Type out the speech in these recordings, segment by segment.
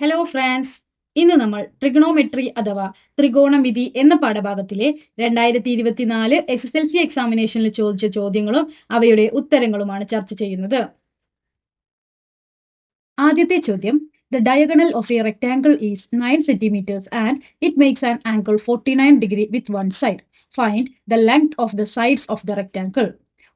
Hello France ഇന്ന് നമ്മൾ trigonometry അഥവാ ത്രികോണമിതി എന്ന പാഠഭാഗത്തിലെ രണ്ടായിരത്തി ഇരുപത്തിനാല് എസ് എസ് എൽ സി എക്സാമിനേഷനിൽ ചോദിച്ച ചോദ്യങ്ങളും അവയുടെ ഉത്തരങ്ങളുമാണ് ചർച്ച ചെയ്യുന്നത്. ആദ്യത്തെ ചോദ്യം the diagonal of a rectangle is nine centimetres and it makes an angle forty nine degree with one side find the length of the sides of the rectangle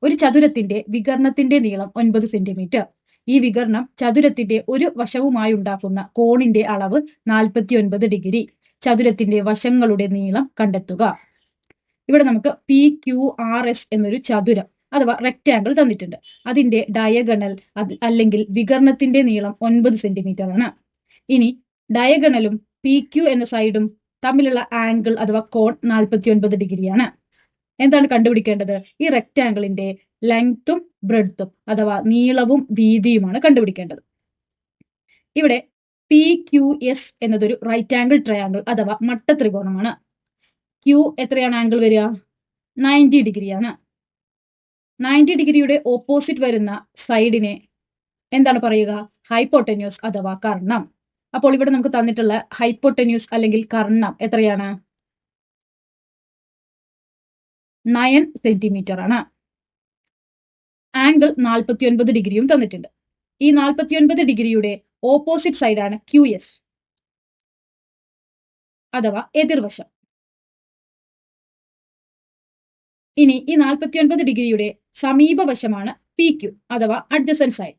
ഒരു ചതുരത്തിന്റെ വികർണത്തിന്റെ നീളം ഒൻപത് സെന്റിമീറ്റർ ഈ വികർണം ചതുരത്തിന്റെ ഒരു വശവുമായി ഉണ്ടാക്കുന്ന കോണിന്റെ അളവ് നാൽപ്പത്തിയൊൻപത് ഡിഗ്രി. ചതുരത്തിന്റെ വശങ്ങളുടെ നീളം കണ്ടെത്തുക. ഇവിടെ നമുക്ക് പി ക്യു ആർ എസ് എന്നൊരു ചതുരം അഥവാ റെക്റ്റാങ്കിൾ തന്നിട്ടുണ്ട്. അതിന്റെ ഡയഗണൽ അല്ലെങ്കിൽ വികർണത്തിന്റെ നീളം ഒൻപത് സെന്റിമീറ്റർ ആണ്. ഇനി ഡയഗണലും പി ക്യു എന്ന സൈഡും തമ്മിലുള്ള ആംഗിൾ അഥവാ കോൺ നാൽപ്പത്തി ഒൻപത് ഡിഗ്രിയാണ്. എന്താണ് കണ്ടുപിടിക്കേണ്ടത്? ഈ റെക്റ്റാങ്കിളിന്റെ ലെങ്ത്തും ബ്രെഡ്ത്തും അഥവാ നീളവും വീതിയുമാണ് കണ്ടുപിടിക്കേണ്ടത്. ഇവിടെ പി ക്യു എസ് എന്നതൊരു റൈറ്റ് ആംഗിൾ ട്രയാങ്കിൾ അഥവാ മട്ട ത്രികോണമാണ് ക്യു എത്രയാണ് ആംഗിൾ വരിക? നയന്റി ഡിഗ്രിയാണ് നയന്റി ഡിഗ്രിയുടെ ഓപ്പോസിറ്റ് വരുന്ന സൈഡിനെ എന്താണ് പറയുക? ഹൈപ്പോട്ടന്യൂസ് അഥവാ കർണം. അപ്പോൾ ഇവിടെ നമുക്ക് തന്നിട്ടുള്ള ഹൈപ്പോട്ടന്യൂസ് അല്ലെങ്കിൽ കർണം എത്രയാണ്? നയൻ സെന്റിമീറ്റർ ആണ്. ആംഗിൾ നാൽപ്പത്തിയൊൻപത് ഡിഗ്രിയും തന്നിട്ടുണ്ട്. ഈ നാൽപ്പത്തിയൊൻപത് ഡിഗ്രിയുടെ ഓപ്പോസിറ്റ് സൈഡാണ് ക്യു എസ് അഥവാ എതിർവശം. ഇനി ഈ നാൽപ്പത്തിയൊൻപത് ഡിഗ്രിയുടെ സമീപവശമാണ് പി ക്യു അഥവാ അഡ്ജസൻ സൈഡ്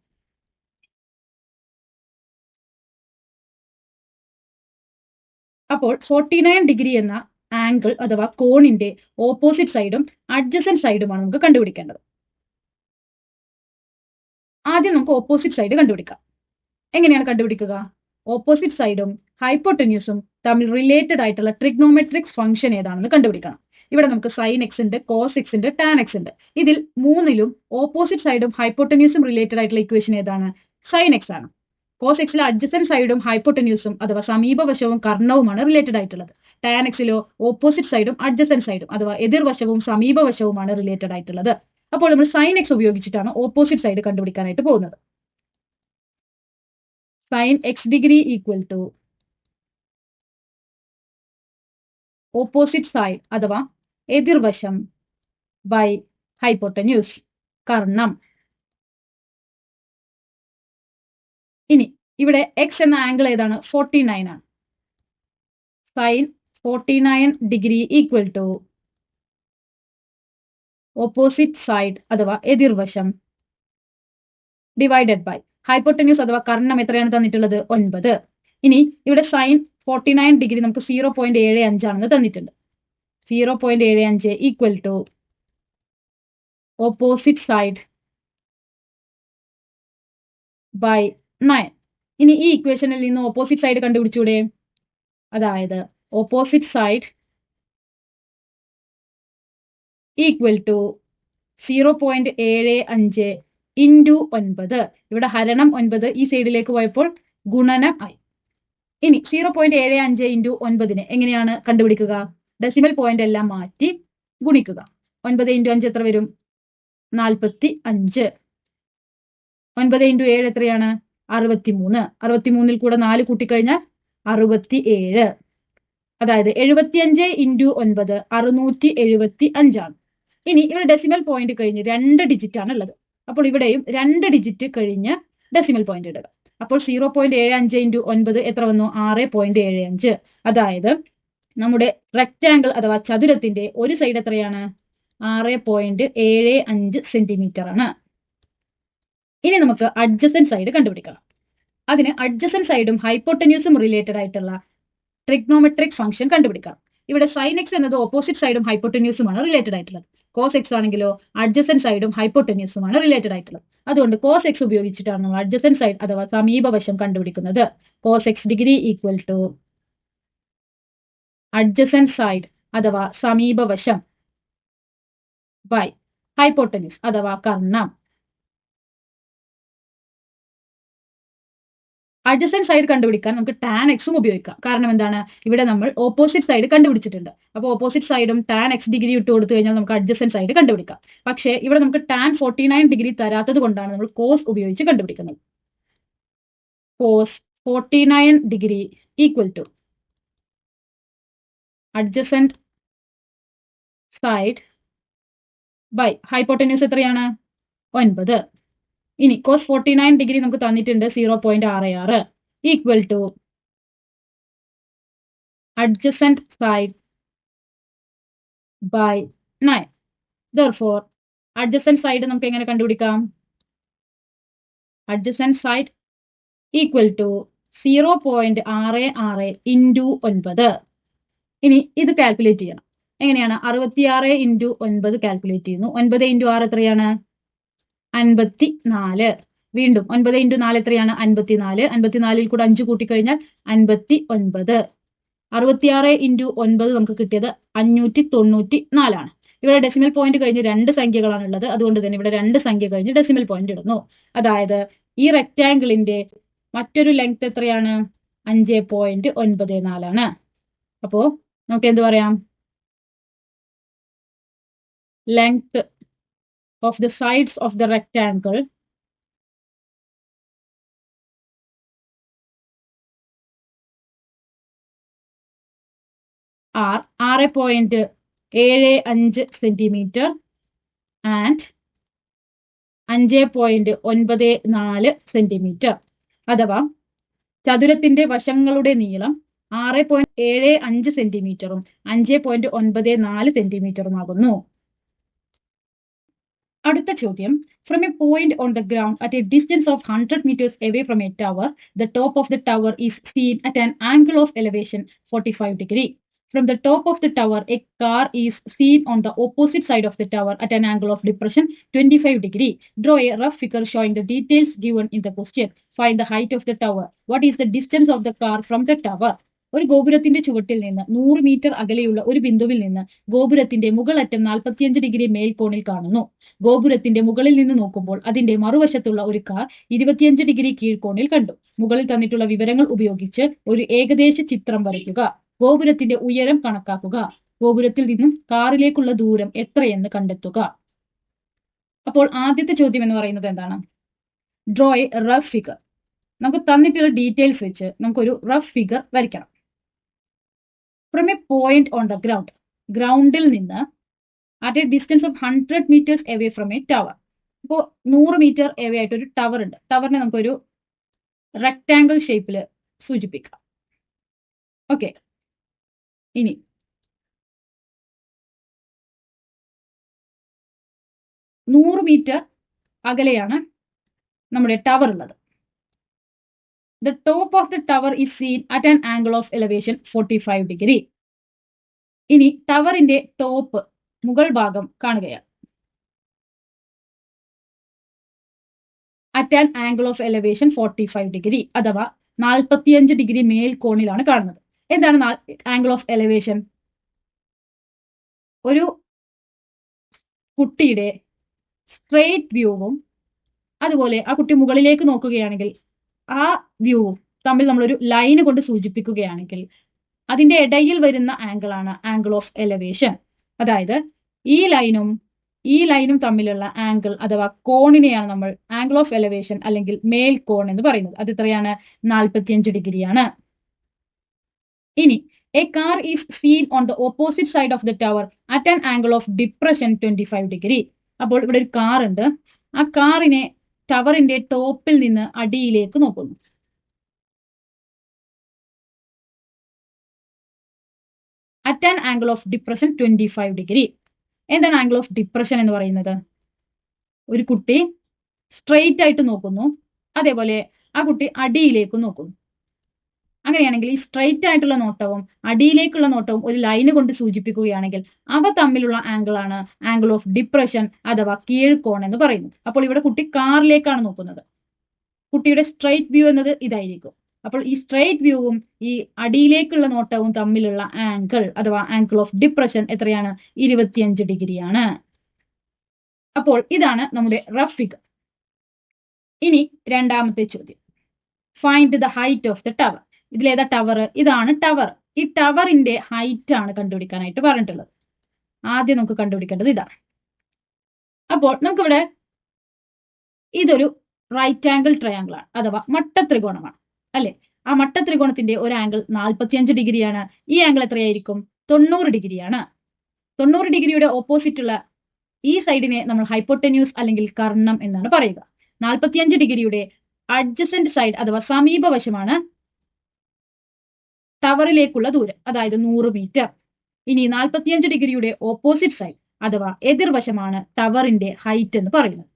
അപ്പോൾ ഫോർട്ടി നയൻ ഡിഗ്രി എന്ന ആംഗിൾ അഥവാ കോണിന്റെ ഓപ്പോസിറ്റ് സൈഡും അഡ്ജസൻ സൈഡുമാണ് നമുക്ക് കണ്ടുപിടിക്കേണ്ടത്. ആദ്യം നമുക്ക് ഓപ്പോസിറ്റ് സൈഡ് കണ്ടുപിടിക്കാം. എങ്ങനെയാണ് കണ്ടുപിടിക്കുക? ഓപ്പോസിറ്റ് സൈഡും ഹൈപ്പോട്ടന്യൂസും തമ്മിൽ റിലേറ്റഡ് ആയിട്ടുള്ള ട്രിഗ്നോമെട്രിക് ഫംഗ്ഷൻ ഏതാണെന്ന് കണ്ടുപിടിക്കണം. ഇവിടെ നമുക്ക് സൈൻ എക്സ് ഉണ്ട് കോസ് എക്സ് ഉണ്ട് ടാൻ എക്സ് ഉണ്ട്. ഇതിൽ മൂന്നിലും ഓപ്പോസിറ്റ് സൈഡും ഹൈപ്പോട്ടന്യൂസും റിലേറ്റഡ് ആയിട്ടുള്ള ഇക്വേഷൻ ഏതാണ്? സൈൻ എക്സ് ആണ്. കോസ് എക്സിലെ അഡ്ജസ്റ്റൻ സൈഡും ഹൈപ്പോട്ടന്യൂസും അഥവാ സമീപവശവും കർണവുമാണ് റിലേറ്റഡ് ആയിട്ടുള്ളത്. ടാൻ എക്സിലോ ഓപ്പോസിറ്റ് സൈഡും അഡ്ജസ്റ്റൻ സൈഡും അഥവാ എതിർവശവും സമീപവശവുമാണ് റിലേറ്റഡ് ആയിട്ടുള്ളത്. അപ്പോൾ നമ്മൾ സൈൻ എക്സ് ഉപയോഗിച്ചിട്ടാണ് ഓപ്പോസിറ്റ് സൈഡ് കണ്ടുപിടിക്കാനായിട്ട് പോകുന്നത്. Sine x degree equal to opposite side അഥവാ എതിർവശം ബൈ ഹൈപ്പോട്ടന്യൂസ് കർണം. ഇനി ഇവിടെ എക്സ് എന്ന ആംഗിൾ ഏതാണ്? ഫോർട്ടി നയൻ ആണ്. Sine forty nine degree equal to opposite side അഥവാ എതിർവശം ഡിവൈഡഡ് ബൈ ഹൈപ്പോട്ടന്യൂസ് അഥവാ കർണം എത്രയാണ് തന്നിട്ടുള്ളത്? ഒൻപത്. ഇനി ഇവിടെ സൈൻ ഫോർട്ടി നയൻ ഡിഗ്രി നമുക്ക് സീറോ പോയിന്റ് ഏഴ് അഞ്ചാണെന്ന് തന്നിട്ടുണ്ട്. സീറോ പോയിന്റ് ഏഴ് അഞ്ച് equal to opposite side by nine ഇനി ഈ ഇക്വേഷനിൽ നിന്ന് ഓപ്പോസിറ്റ് സൈഡ് കണ്ടുപിടിച്ചൂടെ? അതായത് opposite side equal to zero point ഏഴ് അഞ്ച് ഇന്റു ഒൻപത്. ഇവിടെ ഹരണം ഒൻപത് ഈ സൈഡിലേക്ക് പോയപ്പോൾ ഗുണനം ആയി. ഇനി സീറോ പോയിന്റ് ഏഴ് അഞ്ച് ഇന്റു ഒൻപതിന് എങ്ങനെയാണ് കണ്ടുപിടിക്കുക? ഡെസിമൽ പോയിന്റ് എല്ലാം മാറ്റി ഗുണിക്കുക. ഒൻപത് ഇന്റു അഞ്ച് എത്ര വരും? നാൽപ്പത്തി അഞ്ച് ഒൻപത് ഇന്റു ഏഴ് എത്രയാണ്? അറുപത്തി മൂന്ന് അറുപത്തി മൂന്നിൽ കൂടെ നാല് കൂട്ടിക്കഴിഞ്ഞാൽ അറുപത്തി ഏഴ് അതായത് എഴുപത്തിയഞ്ച് ഇന്റു ഒൻപത് അറുന്നൂറ്റി എഴുപത്തി അഞ്ചാണ് ഇനി ഇവിടെ ഡെസിമൽ പോയിന്റ് കഴിഞ്ഞ് രണ്ട് ഡിജിറ്റ് ആണ് ഉള്ളത് അപ്പോൾ ഇവിടെയും രണ്ട് ഡിജിറ്റ് കഴിഞ്ഞ് ഡെസിമൽ പോയിന്റ് ഇടുക. അപ്പോൾ സീറോ പോയിന്റ് ഏഴ് അഞ്ച് ഇന്റു ഒൻപത് എത്ര വന്നു? ആറ് പോയിന്റ് ഏഴ് അഞ്ച്. അതായത് നമ്മുടെ റെക്റ്റാങ്കിൾ അഥവാ ചതുരത്തിന്റെ ഒരു സൈഡ് എത്രയാണ്? ആറ് പോയിന്റ് ഏഴ് അഞ്ച് സെന്റിമീറ്റർ ആണ്. ഇനി നമുക്ക് അഡ്ജസൻ സൈഡ് കണ്ടുപിടിക്കണം. അതിന് അഡ്ജസൻ സൈഡും ഹൈപ്പോട്ടന്യൂസും റിലേറ്റഡ് ആയിട്ടുള്ള ട്രിഗ്നോമെട്രിക് ഫംഗ്ഷൻ കണ്ടുപിടിക്കാം ഇവിടെ സൈൻ എക്സ് എന്നത് ഓപ്പോസിറ്റ് സൈഡും ഹൈപ്പോട്ടന്യൂസുമാണ് റിലേറ്റഡ് ആയിട്ടുള്ളത്. കോസ് എക്സ് ആണെങ്കിലോ അഡ്ജസൻ സൈഡും ഹൈപ്പോട്ടെനിയസുമാണ് റിലേറ്റഡ് ആയിട്ടുള്ളത്. അതുകൊണ്ട് കോസ് എക്സ് ഉപയോഗിച്ചിട്ടാണ് നമ്മൾ അഡ്ജസൻ സൈഡ് അഥവാ സമീപവശം കണ്ടുപിടിക്കുന്നത്. Cos x degree equal to adjacent side അഥവാ സമീപവശം ബൈ ഹൈപ്പോട്ടനിസ് അഥവാ കർണം. അഡ്ജസൻ സൈഡ് കണ്ടുപിടിക്കാൻ നമുക്ക് ടാൻ എക്സും ഉപയോഗിക്കാം. കാരണം എന്താണ്? ഇവിടെ നമ്മൾ ഓപ്പോസിറ്റ് സൈഡ് കണ്ടുപിടിച്ചിട്ടുണ്ട്. അപ്പോൾ ഓപ്പോസിറ്റ് സൈഡും ടാൻ എക്സ് ഡിഗ്രി ഇട്ട് കൊടുത്തു കഴിഞ്ഞാൽ നമുക്ക് അഡ്ജസൻ സൈഡ് കണ്ടുപിടിക്കാം. പക്ഷേ ഇവിടെ നമുക്ക് ടാൻ ഫോർട്ടി നയൻ ഡിഗ്രി തരാത്തത് കൊണ്ടാണ് നമ്മൾ കോസ് ഉപയോഗിച്ച് കണ്ടുപിടിക്കുന്നത്. Cos forty nine degree equal to adjacent side by hypotenuse എത്രയാണ്? ഒൻപത്. ഇനി കോസ് ഫോർട്ടി നയൻ ഡിഗ്രി നമുക്ക് തന്നിട്ടുണ്ട് സീറോ പോയിന്റ് ആറ് ആറ്. Equal to adjacent side by nine therefore adjacent side നമുക്ക് എങ്ങനെ കണ്ടുപിടിക്കാം? Adjacent side equal to zero point ആറ് ആറ് ഇന്റു ഒൻപത്. ഇനി ഇത് കാൽക്കുലേറ്റ് ചെയ്യണം. എങ്ങനെയാണ്? അറുപത്തിയാറ് ഇന്റു ഒൻപത് കാൽക്കുലേറ്റ് ചെയ്യുന്നു. ഒൻപത് ഇന്റു ആറ് എത്രയാണ്? അൻപത്തി നാല് വീണ്ടും ഒൻപത് ഇന്റു നാല് എത്രയാണ്? അൻപത്തിനാല്. അൻപത്തിനാലിൽ കൂടെ അഞ്ച് കൂട്ടിക്കഴിഞ്ഞാൽ അൻപത്തി ഒൻപത് അറുപത്തിയാറ് ഇന്റു ഒൻപത് നമുക്ക് കിട്ടിയത് അഞ്ഞൂറ്റി തൊണ്ണൂറ്റി നാലാണ് ഇവിടെ ഡെസിമൽ പോയിന്റ് കഴിഞ്ഞ് രണ്ട് സംഖ്യകളാണ് ഉള്ളത് അതുകൊണ്ട് തന്നെ ഇവിടെ രണ്ട് സംഖ്യ കഴിഞ്ഞ് ഡെസിമൽ പോയിന്റ് ഇടുന്നു. അതായത് ഈ റെക്റ്റാങ്കിളിന്റെ മറ്റൊരു ലെങ്ത് എത്രയാണ്? അഞ്ച് പോയിന്റ് ഒൻപത് നാലാണ്. അപ്പോ നമുക്ക് എന്ത് പറയാം? Length of the sides of the rectangle. Are ആറ് പോയിന്റ് ഏഴ് അഞ്ച് സെന്റിമീറ്റർ ആൻഡ് അഞ്ച് പോയിന്റ് അഥവാ ചതുരത്തിന്റെ വശങ്ങളുടെ നീളം ആറ് പോയിന്റ് ഏഴ് അഞ്ച് സെന്റിമീറ്ററും അഞ്ച് പോയിന്റ് ഒൻപത് നാല് സെന്റിമീറ്ററും ആകുന്നു. അടുത്ത ചോദ്യം from a point on the ground at a distance of hundred metres away from a tower the top of the tower is seen at an angle of elevation forty five degree From the top of the tower, a car is seen on the opposite side of the tower at an angle of depression 25 degree. Draw a rough figure showing the details given in the question. Find the height of the tower. What is the distance of the car from the tower? ഒരു ഗോപുരത്തിന്റെ ചുവട്ടിൽ നിന്ന് നൂറ് metre അകലെയുള്ള ഒരു ബിന്ദുവിൽ നിന്ന് ഗോപുരത്തിന്റെ മുകളറ്റം നാൽപ്പത്തിയഞ്ച് ഡിഗ്രി മേൽക്കോണിൽ കാണുന്നു. ഗോപുരത്തിന്റെ മുകളിൽ നിന്ന് നോക്കുമ്പോൾ അതിന്റെ മറുവശത്തുള്ള ഒരു കാർ ഇരുപത്തിയഞ്ച് ഡിഗ്രി കീഴ്ക്കോണിൽ കണ്ടു. മുകളിൽ തന്നിട്ടുള്ള വിവരങ്ങൾ ഉപയോഗിച്ച് ഒരു ഏകദേശ ചിത്രം വരയ്ക്കുക. ഗോപുരത്തിന്റെ ഉയരം കണക്കാക്കുക. ഗോപുരത്തിൽ നിന്നും കാറിലേക്കുള്ള ദൂരം എത്രയെന്ന് കണ്ടെത്തുക. അപ്പോൾ ആദ്യത്തെ ചോദ്യം എന്ന് പറയുന്നത് എന്താണ്? ഡ്രോ എ റഫ് ഫിഗർ നമുക്ക് തന്നിട്ടുള്ള ഡീറ്റെയിൽസ് വെച്ച് നമുക്കൊരു റഫ് ഫിഗർ വരയ്ക്കണം. From a point on the ground ഗ്രൗണ്ടിൽ നിന്ന് at a distance of hundred metres away from a tower ഇപ്പോൾ നൂറ് മീറ്റർ എവേ ആയിട്ട് ഒരു ടവർ ഉണ്ട്. ടവറിനെ നമുക്കൊരു റെക്ടാങ്കിൾ ഷേപ്പിൽ സൂചിപ്പിക്കാം. ഓക്കെ ഇനി നൂറ് മീറ്റർ അകലെയാണ് നമ്മുടെ ടവർ ഉള്ളത്. The top of the tower is seen at an angle of elevation forty five degree ഇനി ടവറിന്റെ ടോപ്പ് മുകൾ ഭാഗം കാണുകയാണ്. At an angle of elevation forty five degree അഥവാ നാൽപ്പത്തിയഞ്ച് ഡിഗ്രി മേൽക്കോണിലാണ് കാണുന്നത്. എന്താണ് ആംഗിൾ ഓഫ് എലവേഷൻ ഒരു കുട്ടിയുടെ സ്ട്രെയിറ്റ് വ്യൂവും അതുപോലെ ആ കുട്ടി മുകളിലേക്ക് നോക്കുകയാണെങ്കിൽ ആ വ്യൂവും തമ്മിൽ നമ്മളൊരു ലൈന് കൊണ്ട് സൂചിപ്പിക്കുകയാണെങ്കിൽ അതിന്റെ ഇടയിൽ വരുന്ന ആംഗിൾ ആണ് ആംഗിൾ ഓഫ് എലവേഷൻ അതായത് ഈ ലൈനും ഈ ലൈനും തമ്മിലുള്ള ആംഗിൾ അഥവാ കോണിനെയാണ് നമ്മൾ ആംഗിൾ ഓഫ് എലവേഷൻ അല്ലെങ്കിൽ മേൽ കോൺ എന്ന് പറയുന്നത്. അത് എത്രയാണ്? നാൽപ്പത്തിയഞ്ച് ഡിഗ്രിയാണ് ഇനി a car is seen on the opposite side of the tower at an angle of depression twenty five degree അപ്പോൾ ഇവിടെ ഒരു കാർ ഉണ്ട്. ആ കാറിനെ ടവറിന്റെ ടോപ്പിൽ നിന്ന് അടിയിലേക്ക് നോക്കുന്നു. At an angle of depression twenty five degree എന്താണ് ആംഗിൾ ഓഫ് ഡിപ്രഷൻ എന്ന് പറയുന്നത്? ഒരു കുട്ടി സ്ട്രെയിറ്റ് ആയിട്ട് നോക്കുന്നു. അതേപോലെ ആ കുട്ടി അടിയിലേക്ക് നോക്കുന്നു. അങ്ങനെയാണെങ്കിൽ ഈ സ്ട്രൈറ്റ് ആയിട്ടുള്ള നോട്ടവും അടിയിലേക്കുള്ള നോട്ടവും ഒരു ലൈന് കൊണ്ട് സൂചിപ്പിക്കുകയാണെങ്കിൽ അവ തമ്മിലുള്ള ആംഗിൾ ആണ് ആംഗിൾ ഓഫ് ഡിപ്രഷൻ അഥവാ കീഴ്കോൺ എന്ന് പറയുന്നത്. അപ്പോൾ ഇവിടെ കുട്ടി കാറിലേക്കാണ് നോക്കുന്നത്. കുട്ടിയുടെ സ്ട്രൈറ്റ് വ്യൂ എന്നത് ഇതായിരിക്കും. അപ്പോൾ ഈ സ്ട്രൈറ്റ് വ്യൂവും ഈ അടിയിലേക്കുള്ള നോട്ടവും തമ്മിലുള്ള ആംഗിൾ അഥവാ ആംഗിൾ ഓഫ് ഡിപ്രഷൻ എത്രയാണ്? ഇരുപത്തിയഞ്ച് ഡിഗ്രിയാണ് അപ്പോൾ ഇതാണ് നമ്മുടെ റഫ് ഫിഗർ ഇനി രണ്ടാമത്തെ ചോദ്യം. Find the height of the tower ഇതിലേതാ tower ഇതാണ് ടവർ ഈ ടവറിന്റെ ഹൈറ്റ് ആണ് കണ്ടുപിടിക്കാനായിട്ട് പറഞ്ഞിട്ടുള്ളത്. ആദ്യം നമുക്ക് കണ്ടുപിടിക്കേണ്ടത് ഇതാണ് അപ്പോൾ നമുക്കിവിടെ ഇതൊരു റൈറ്റ് ആംഗിൾ ട്രയാങ്കിൾ ആണ് അഥവാ മട്ട ത്രികോണമാണ് അല്ലെ? ആ മട്ട ത്രികോണത്തിന്റെ ഒരു ആംഗിൾ നാൽപ്പത്തിയഞ്ച് ഡിഗ്രിയാണ്. ഈ ആംഗിൾ എത്രയായിരിക്കും? തൊണ്ണൂറ് ഡിഗ്രിയാണ്. തൊണ്ണൂറ് ഡിഗ്രിയുടെ ഓപ്പോസിറ്റ് ഉള്ള ഈ സൈഡിനെ നമ്മൾ ഹൈപ്പോട്ടന്യൂസ് അല്ലെങ്കിൽ കർണം എന്നാണ് പറയുക. നാൽപ്പത്തിയഞ്ച് ഡിഗ്രിയുടെ അഡ്ജസന്റ് സൈഡ് അഥവാ സമീപവശമാണ് ടവറിലേക്കുള്ള ദൂരം അതായത് നൂറ് മീറ്റർ. ഇനി നാൽപ്പത്തിയഞ്ച് ഡിഗ്രിയുടെ ഓപ്പോസിറ്റ് സൈഡ് അഥവാ എതിർവശമാണ് ടവറിന്റെ ഹൈറ്റ് എന്ന് പറയുന്നത്.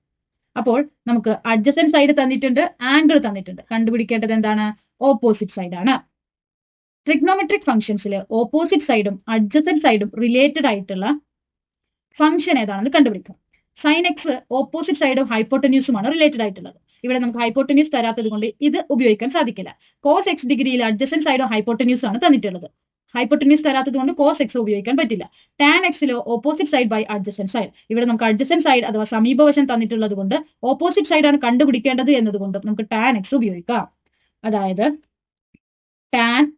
അപ്പോൾ നമുക്ക് അഡ്ജസ്റ്റൻ സൈഡ് തന്നിട്ടുണ്ട് ആംഗിൾ തന്നിട്ടുണ്ട്. കണ്ടുപിടിക്കേണ്ടത് എന്താണ്? ഓപ്പോസിറ്റ് സൈഡ് ആണ്. ട്രിഗ്നോമെട്രിക് ഫംഗ്ഷൻസിൽ ഓപ്പോസിറ്റ് സൈഡും അഡ്ജസ്റ്റൻ സൈഡും റിലേറ്റഡ് ആയിട്ടുള്ള ഫംഗ്ഷൻ ഏതാണെന്ന് കണ്ടുപിടിക്കാം. സൈൻ എക്സ് ഓപ്പോസിറ്റ് സൈഡും ഹൈപ്പോട്ടന്യൂസുമാണ് റിലേറ്റഡ് ആയിട്ടുള്ളത്. ഇവിടെ നമുക്ക് ഹൈപ്പോട്ടന്യൂസ് തരാത്തത് കൊണ്ട് ഇത് ഉപയോഗിക്കാൻ സാധിക്കില്ല. കോസ് എക്സ് ഡിഗ്രിയിൽ അഡ്ജസന്റ് സൈഡും ഹൈപ്പോട്ടന്യൂസ് ആണ് തന്നിട്ടുള്ളത്. ഹൈപ്പോട്ടന്യൂസ് തരാത്തത് കൊണ്ട് കോസ് എക്സ് ഉപയോഗിക്കാൻ പറ്റില്ല. Tan എക്സിലോ opposite side by adjacent side ഇവിടെ നമുക്ക് അഡ്ജസന്റ് സൈഡ് അഥവാ സമീപവശം തന്നിട്ടുള്ളത് കൊണ്ട് ഓപ്പോസിറ്റ് സൈഡ് ആണ് കണ്ടുപിടിക്കേണ്ടത് എന്നതുകൊണ്ട് നമുക്ക് ടാൻ എക്സ് ഉപയോഗിക്കാം. അതായത് tan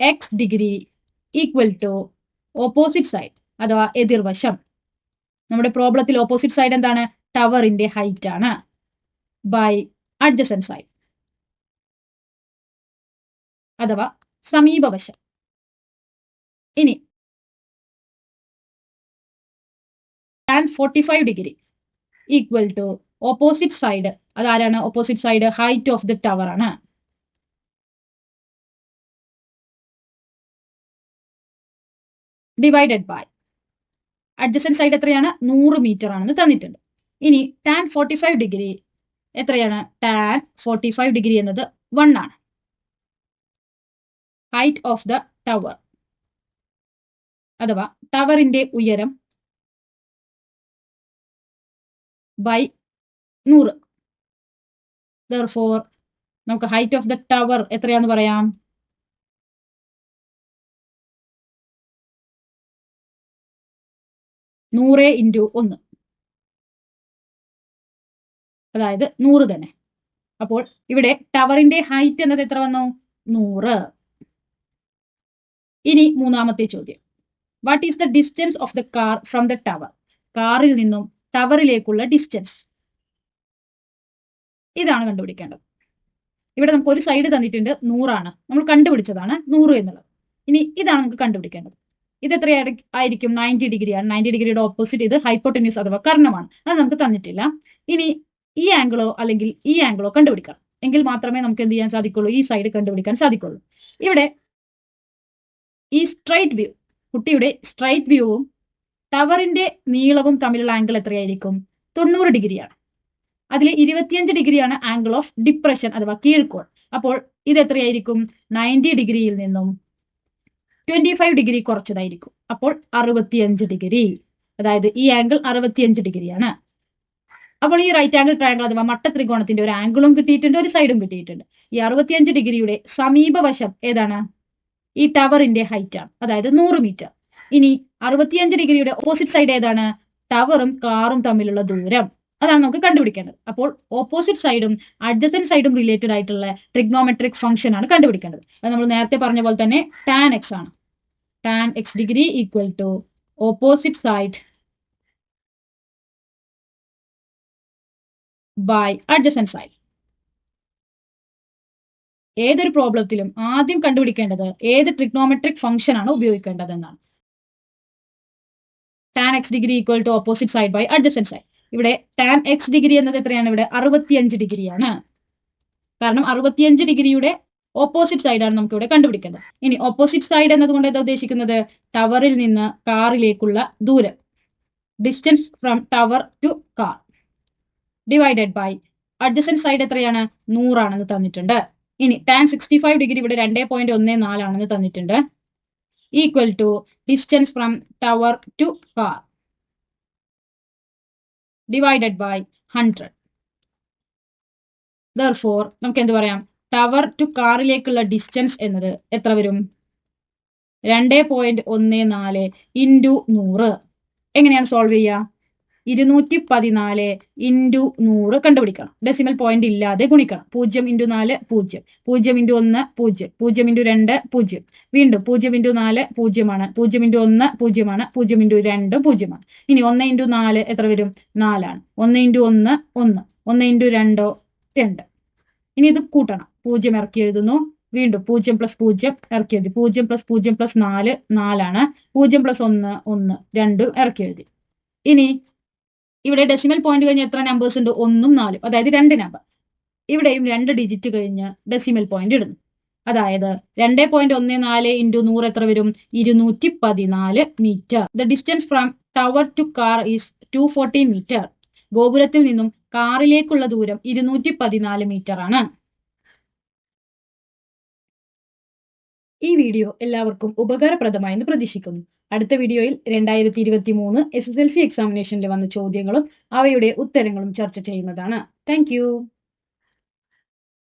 X degree equal to opposite side അഥവാ എതിർവശം. നമ്മുടെ പ്രോബ്ലത്തിൽ ഓപ്പോസിറ്റ് സൈഡ് എന്താണ്? ടവറിന്റെ ഹൈറ്റ് ആണ്. ബൈ adjacent സൈഡ് അഥവാ സമീപവശം. ഇനി tan forty five degree equal to opposite side അതാരാണ് opposite side height of the tower ആണ്. ഡിവൈഡഡ് ബൈ അഡ്ജസ്റ്റൻ സൈഡ് എത്രയാണ്? നൂറ് മീറ്റർ ആണെന്ന് തന്നിട്ടുണ്ട്. ഇനി ടാൻ ഫോർട്ടി ഫൈവ് ഡിഗ്രി എത്രയാണ്? ടാൻ ഫോർട്ടി ഫൈവ് ഡിഗ്രി എന്നത് വൺ ആണ്. ഹൈറ്റ് ഓഫ് ദ ടവർ അഥവാ ടവറിന്റെ ഉയരം ബൈ നൂറ്. ഫോർ നമുക്ക് ഹൈറ്റ് ഓഫ് ദ ടവർ എത്രയാന്ന് പറയാം? നൂറ് ഇന്റു ഒന്ന്. അതായത് നൂറ് തന്നെ. അപ്പോൾ ഇവിടെ ടവറിന്റെ ഹൈറ്റ് എന്നത് എത്ര വന്നു? നൂറ്. ഇനി മൂന്നാമത്തെ ചോദ്യം. What is the distance of the car from the tower കാറിൽ നിന്നും ടവറിലേക്കുള്ള ഡിസ്റ്റൻസ് ഇതാണ് കണ്ടുപിടിക്കേണ്ടത്. ഇവിടെ നമുക്ക് ഒരു സൈഡ് തന്നിട്ടുണ്ട് നൂറാണ്. നമ്മൾ കണ്ടുപിടിച്ചതാണ് നൂറ് എന്നുള്ളത്. ഇനി ഇതാണ് നമുക്ക് കണ്ടുപിടിക്കേണ്ടത്. ഇത് എത്ര ആയിരിക്കും? നയന്റി ഡിഗ്രിയാണ്. നയന്റി ഡിഗ്രിയുടെ ഓപ്പോസിറ്റ് ഇത് ഹൈപ്പോട്ടന്യൂസ് അഥവാ കർണമാണ്. അത് നമുക്ക് തന്നിട്ടില്ല. ഇനി ഈ ആംഗിളോ അല്ലെങ്കിൽ ഈ ആംഗിളോ കണ്ടുപിടിക്കണം എങ്കിൽ മാത്രമേ നമുക്ക് എന്ത് ചെയ്യാൻ സാധിക്കുള്ളൂ? ഈ സൈഡ് കണ്ടുപിടിക്കാൻ സാധിക്കുള്ളൂ. ഇവിടെ ഈ സ്ട്രൈറ്റ് വ്യൂ കുട്ടിയുടെ സ്ട്രൈറ്റ് വ്യൂവും ടവറിന്റെ നീളവും തമ്മിലുള്ള ആംഗിൾ എത്രയായിരിക്കും? തൊണ്ണൂറ് ഡിഗ്രിയാണ്. അതിൽ ഇരുപത്തിയഞ്ച് ഡിഗ്രിയാണ് ആംഗിൾ ഓഫ് ഡിപ്രഷൻ അഥവാ കീഴ്ക്കോൺ അപ്പോൾ ഇത് എത്രയായിരിക്കും? നയന്റി ഡിഗ്രിയിൽ നിന്നും ട്വന്റി ഫൈവ് ഡിഗ്രി കുറച്ചതായിരിക്കും. അപ്പോൾ അറുപത്തിയഞ്ച് ഡിഗ്രി. അതായത് ഈ ആംഗിൾ അറുപത്തിയഞ്ച് ഡിഗ്രിയാണ്. അപ്പോൾ ഈ റൈറ്റ് ആംഗിൾ ട്രയാംഗിൾ അഥവാ മട്ട ത്രികോണത്തിന്റെ ഒരു ആംഗിളും കിട്ടിയിട്ടുണ്ട് ഒരു സൈഡും കിട്ടിയിട്ടുണ്ട്. ഈ അറുപത്തിയഞ്ച് ഡിഗ്രിയുടെ സമീപവശം ഏതാണ്? ഈ ടവറിന്റെ ഹൈറ്റ് ആണ്. അതായത് നൂറ് മീറ്റർ ഇനി അറുപത്തിയഞ്ച് ഡിഗ്രിയുടെ ഓപ്പോസിറ്റ് സൈഡ് ഏതാണ്? ടവറും കാറും തമ്മിലുള്ള ദൂരം. അതാണ് നമുക്ക് കണ്ടുപിടിക്കേണ്ടത്. അപ്പോൾ ഓപ്പോസിറ്റ് സൈഡും അഡ്ജസ്റ്റൻ സൈഡും റിലേറ്റഡ് ആയിട്ടുള്ള ട്രിഗ്നോമെട്രിക് ഫംഗ്ഷൻ ആണ് കണ്ടുപിടിക്കേണ്ടത്. അത് നമ്മൾ നേരത്തെ പറഞ്ഞ പോലെ തന്നെ ടാൻ എക്സ് ആണ്. Tan x degree equal to opposite side by adjacent side ഏതൊരു പ്രോബ്ലത്തിലും ആദ്യം കണ്ടുപിടിക്കേണ്ടത് ഏത് ട്രിഗ്നോമെട്രിക് ഫംഗ്ഷൻ ആണ് ഉപയോഗിക്കേണ്ടത് എന്നാണ് tan x degree equal to opposite side by adjacent side ഇവിടെ ടാൻ എക്സ് ഡിഗ്രി എന്നത് എത്രയാണ്? ഇവിടെ അറുപത്തിയഞ്ച് ഡിഗ്രിയാണ്. കാരണം അറുപത്തിയഞ്ച് ഡിഗ്രിയുടെ ഓപ്പോസിറ്റ് സൈഡാണ് നമുക്ക് ഇവിടെ കണ്ടുപിടിക്കേണ്ടത്. ഇനി ഓപ്പോസിറ്റ് സൈഡ് എന്നതുകൊണ്ട് എന്താ ഉദ്ദേശിക്കുന്നത്? ടവറിൽ നിന്ന് കാറിലേക്കുള്ള ദൂരം. Distance from tower to car divided by adjacent side എത്രയാണ്? നൂറാണെന്ന് തന്നിട്ടുണ്ട്. ഇനി ടാൻ സിക്സ്റ്റി ഫൈവ് ഡിഗ്രി ഇവിടെ രണ്ടേ പോയിന്റ് ഒന്ന് നാലാണെന്ന് തന്നിട്ടുണ്ട്. Equal to distance from tower to car divided by hundred therefore നമുക്ക് എന്ത് പറയാം? ടവർ ടു കാറിലേക്കുള്ള ഡിസ്റ്റൻസ് എന്നത് എത്ര വരും? രണ്ട് പോയിന്റ് ഒന്ന് നാല് ഇന്റു നൂറ്. എങ്ങനെയാണ് സോൾവ് ചെയ്യുക? ഇരുന്നൂറ്റി പതിനാല് ഇന്റു നൂറ് കണ്ടുപിടിക്കണം. ഡെസിമൽ പോയിന്റ് ഇല്ലാതെ ഗുണിക്കണം. പൂജ്യം ഇന്റു നാല് പൂജ്യം. പൂജ്യം ഇന്റു ഒന്ന് പൂജ്യം. പൂജ്യം ഇന്റു രണ്ട് പൂജ്യം. വീണ്ടും പൂജ്യം ഇന്റു നാല് പൂജ്യമാണ്. പൂജ്യം ഇന്റു ഒന്ന് പൂജ്യമാണ്. പൂജ്യം ഇന്റു രണ്ട് പൂജ്യമാണ്. ഇനി ഒന്ന് ഇന്റു നാല് എത്ര വരും? നാലാണ്. ഒന്ന് ഇന്റു ഒന്ന് ഒന്ന്. ഒന്ന് ഇന്റു രണ്ടോ? രണ്ട്. ഇനി ഇത് കൂട്ടണം. പൂജ്യം ഇറക്കി എഴുതുന്നു. വീണ്ടും പൂജ്യം പ്ലസ് പൂജ്യം ഇറക്കി എഴുതി. പൂജ്യം പ്ലസ് പൂജ്യം പ്ലസ് നാല് നാലാണ്. പൂജ്യം പ്ലസ് ഒന്ന് ഒന്ന്. രണ്ടും ഇറക്കി എഴുതി. ഇനി ഇവിടെ ഡെസിമൽ പോയിന്റ് കഴിഞ്ഞ് എത്ര നമ്പേഴ്സ് ഉണ്ട്? ഒന്നും നാലും. അതായത് രണ്ട് നമ്പർ ഇവിടെയും രണ്ട് ഡിജിറ്റ് കഴിഞ്ഞ് ഡെസിമൽ പോയിന്റ് ഇടുന്നു. അതായത് രണ്ട് പോയിന്റ് ഒന്ന് നാല് ഇന്റു നൂറ് എത്ര വരും? ഇരുന്നൂറ്റി പതിനാല് metre the distance from tower to car is two fourteen metre ഗോപുരത്തിൽ നിന്നും കാറിലേക്കുള്ള ദൂരം ഇരുന്നൂറ്റി പതിനാല് മീറ്റർ ആണ്. ഈ വീഡിയോ എല്ലാവർക്കും ഉപകാരപ്രദമായെന്ന് പ്രതീക്ഷിക്കുന്നു. അടുത്ത വീഡിയോയിൽ രണ്ടായിരത്തി ഇരുപത്തി മൂന്ന് എസ് എസ് എൽ സി എക്സാമിനേഷനിൽ വന്ന ചോദ്യങ്ങളും അവയുടെ ഉത്തരങ്ങളും ചർച്ച ചെയ്യുന്നതാണ്. താങ്ക്